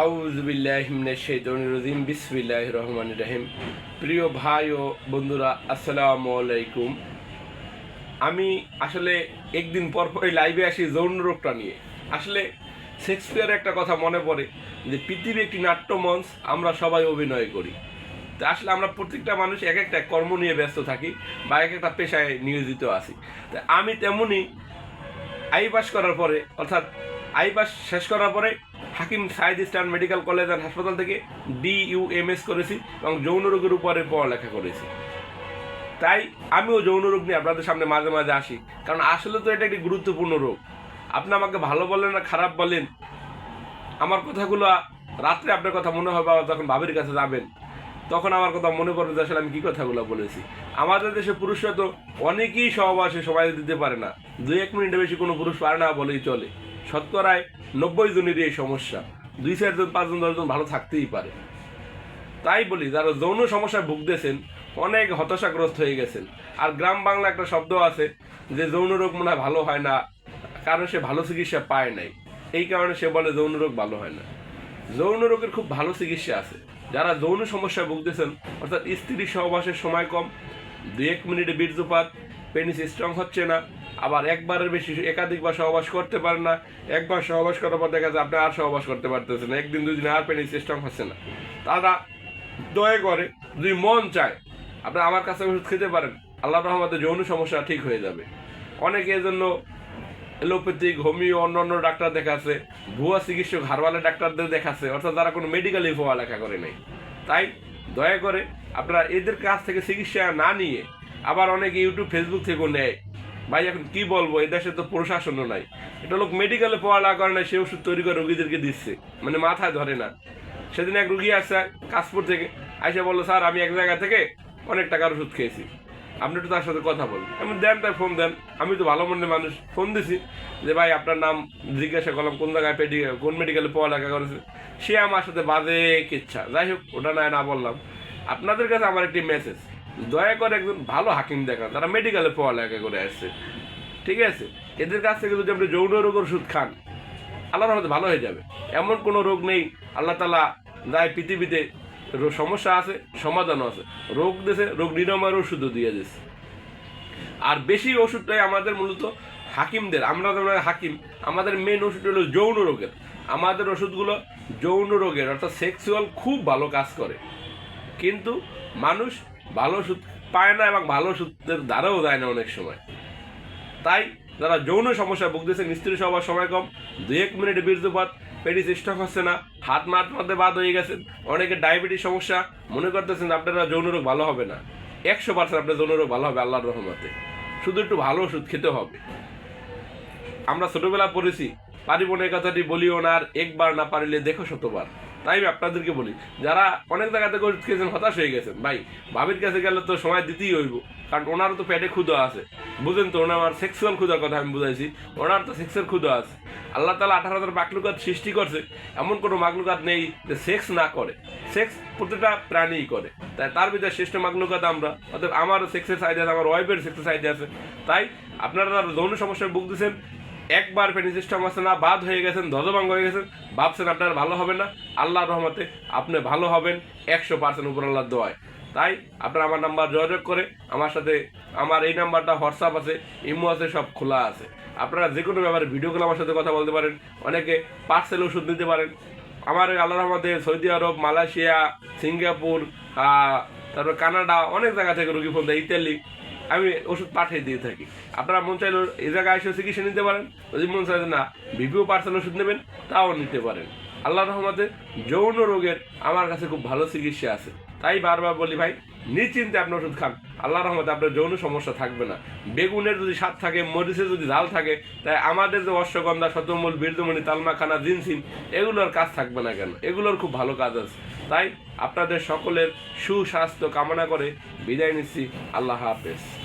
আউজবিল্লাহিমিনাশাইতানির বিসমিল্লাহ রহমান রহিম। প্রিয় ভাই ও বন্ধুরা, আসসালামু আলাইকুম। আমি আসলে একদিন পর পরই লাইভে আসি যৌন রোগটা নিয়ে। আসলে শেক্সপিয়ারের একটা কথা মনে পড়ে যে, পৃথিবী একটি নাট্যমঞ্চ, আমরা সবাই অভিনয় করি। তা আসলে আমরা প্রত্যেকটা মানুষ এক একটা কর্ম নিয়ে ব্যস্ত থাকি বা এক একটা পেশায় নিয়োজিত আছি। তা আমি তেমনই আই পাস করার পরে, অর্থাৎ আই পাস শেষ করার পরে Hakim Saeed eastern medical college and হাসপাতাল থেকে ডি ইউ এম এস করেছি এবং যৌন রোগের উপরে পড়ালেখা করেছি। তাই আমিও যৌন রোগ নিয়ে আপনাদের সামনে মাঝে মাঝে আসি। কারণ আসলে তো এটা একটি গুরুত্বপূর্ণ রোগ। আপনি আমাকে ভালো বলেন না খারাপ বলেন, আমার কথাগুলো রাত্রে আপনার কথা মনে হবে আবার যখন বাবির কাছে যাবেন, তখন আমার কথা মনে পড়বে যে আসলে আমি কী কথাগুলো বলেছি। আমাদের দেশে পুরুষরা তো অনেকেই সহবাসে সময় দিতে পারে না। দুই এক মিনিটে বেশি কোনো পুরুষ পারে না বলেই চলে। শতকরায় নব্বই জনেরই এই সমস্যা। দুই চারজন পাঁচজন দশজন ভালো থাকতেই পারে। তাই বলি, যারা যৌন সমস্যায় ভুগতেছেন, অনেক হতাশাগ্রস্ত হয়ে গেছেন। আর গ্রাম বাংলা একটা শব্দ আছে যে, যৌন রোগ মনে ভালো হয় না, কারণ সে ভালো চিকিৎসা পায় নাই। এই কারণে সে বলে যৌন রোগ ভালো হয় না। যৌন রোগের খুব ভালো চিকিৎসা আছে। যারা যৌন সমস্যায় ভুগতেছেন, অর্থাৎ স্ত্রী সহবাসের সময় কম, দুই এক মিনিটে বীর্যপাত, পেনিস স্ট্রং হচ্ছে না আবার একবারের বেশি একাধিকবার সহবাস করতে পারেন না। একবার সহবাস করার পর দেখা যায় আপনি আর সহবাস করতে পারতেছেন না। একদিন, দুই দিন আর পেনিস স্ট্রং হচ্ছে না। তারা দয়া করে, যদি মন চায়, আপনি আমার কাছে ওষুধ খেতে পারেন। আল্লাহ রহমতে যৌন সমস্যা ঠিক হয়ে যাবে। অনেকে এজন্য এলোপ্যাথিক, হোমিও অন্য অন্য ডাক্তার দেখাচ্ছে। ভুয়া চিকিৎসক হারবালে ডাক্তারদের দেখাচ্ছে। অর্থাৎ তারা কোনো মেডিকেল লেখা করে নাই। তাই দয়া করে আপনারা এদের কাছ থেকে চিকিৎসা না নিয়ে আবার অনেকে ইউটিউব ফেসবুক থেকেও নেয়। ভাই, এখন কি বলব? এই দেশে তো প্রশাসনও নাই। এটা লোক মেডিকেলে পড়ালেখা করে না সে ওষুধ তৈরি করে রুগীদেরকে দিচ্ছে। মানে মাথায় ধরে না। সেদিন এক রুগী আসছে কাশপুর থেকে, আইসা বলল, স্যার, আমি এক জায়গা থেকে অনেক টাকার ওষুধ খেয়েছি। আপনি একটু তার সাথে কথা বলুন। আমি দেন তাই ফোন দেন। আমি তো ভালো মনের মানুষ। ফোন দিছি যে, ভাই, আপনার নাম জিজ্ঞাসা করলাম, কোন জায়গায় পেডি কোন মেডিকেলে পড়ালেখা করেছে? সে আমার সাথে বাজে কিচ্ছা। যাই হোক, ওটা নয় না বললাম। আপনাদের কাছে আমার একটি মেসেজ দয়া করে একজন ভালো হাকিম দেখান, তারা মেডিকেলে পড়ালেখা করে আসছে। ঠিক আছে? এদের কাছ থেকে যদি আপনি যৌন রোগের ওষুধ খান, আল্লাহর রহমতে ভালো হয়ে যাবে। এমন কোনো রোগ নেই, আল্লাহ তালা যাই পৃথিবীতে সমস্যা আছে, সমাধানও আছে। রোগ দেশে রোগ নিরাময়ের ওষুধও দিয়ে দিয়েছে আর বেশি ওষুধটাই আমাদের মূলত হাকিমদের, আমরা যেমন হাকিম। আমাদের মেন ওষুধ হলো যৌন রোগের। আমাদের ওষুধগুলো যৌন রোগের, অর্থাৎ সেক্সুয়াল খুব ভালো কাজ করে। কিন্তু মানুষ ভালো সুদ পায় না এবং ভালো সুদের দ্বারাও যায় না অনেক সময়। তাই যারা যৌন সমস্যায় ভুগতেছেন স্ত্রী সবার সময় কম দু এক মিনিট বীর্যপাত পেটিস স্টক হচ্ছে না, হাত মাত মধ্যে বাদ হয়ে গেছেন, অনেকে ডায়াবেটিস সমস্যা, মনে করতেছেন আপনারা যৌন রোগ ভালো হবে না। একশো পার্সেন্ট আপনার যৌন রোগ ভালো হবে আল্লাহর রহমতে। শুধু একটু ভালো ওষুধ খেতে হবে। আমরা ছোটবেলা পড়েছি পারিব না কথাটি বলিও না আর একবার না পারিলে দেখো শতবার। তাই আমি আপনাদেরকে বলি, যারা অনেক জায়গাতে খেয়েছেন হতাশ হয়ে গেছেন, ভাই, ভাবির কাছে গেলে তো সময় দিতেই হইব, কারণ ওনারও তো পেটে ক্ষুদা আছে। বুঝেন তো, ওনার সেক্সুয়াল ক্ষুদার কথা আমি বুঝাইছি, ওনার তো সেক্সের ক্ষুদা আছে। আল্লাহ তালা আঠারো হাজার মাকলুকাত সৃষ্টি করছে, এমন কোনো মাকলুকাত নেই যে সেক্স না করে। সেক্স প্রতিটা প্রাণীই করে। তাই তার ভিতরে শ্রেষ্ঠ মাকলুকাত আমরা অর্থাৎ আমারও সেক্সের সাইডে আছে, আমার ওয়াইফের সেক্সের সাইডে আছে। তাই আপনারা যৌন সমস্যায় ভুগতেছেন একবার পেনি সিস্টেম আছে না, বাদ হয়ে গেছেন, ধ্বজভঙ্গ হয়ে গেছেন, ভাবছেন আপনার ভালো হবে না। আল্লাহর রহমতে আপনি ভালো হবেন, একশো পার্সেন্ট উপর আল্লাহর দোয়ায়। তাই আপনারা আমার নাম্বার যোগাযোগ করে আমার সাথে আমার এই নাম্বারটা হোয়াটসঅ্যাপ আছে, ইমো আছে, সব খোলা আছে। আপনারা যে কোনো ব্যাপারে ভিডিও কলে আমার সাথে কথা বলতে পারেন, অনেকে পার্সেল ওষুধ নিতে পারেন। আমার আল্লাহ রহমতে সৌদি আরব, মালয়েশিয়া, সিঙ্গাপুর তারপর কানাডা, অনেক জায়গা থেকে রুগী ফোন দেয়, ইতালি। আমি ওষুধ পাঠিয়ে দিয়ে থাকি। আপনারা মন চাইলে এ জায়গায় এসে চিকিৎসা নিতে পারেন। যদি মন চাইলে না বিপিও পার্সেল ওষুধ নেবেন, তাও নিতে পারেন। আল্লাহ রহমতে যৌন রোগের আমার কাছে খুব ভালো চিকিৎসা আছে। তাই বারবার বলি ভাই নিশ্চিন্তে আপনি ওষুধ খান। আল্লাহ রহমতে আপনার যৌন সমস্যা থাকবে না। বেগুনের যদি স্বাদ থাকে, মরিচের যদি ঝাল থাকে, তাই আমাদের যে অশ্বগন্ধা, শতমূল, বীরদমণি, তালমাখানা জিনসিন এগুলোর কাজ থাকবে না কেন? এগুলোর খুব ভালো কাজ আছে। তাই আপনাদের সকলের সুস্বাস্থ্য কামনা করে বিদায় নিচ্ছি। আল্লাহ হাফেজ।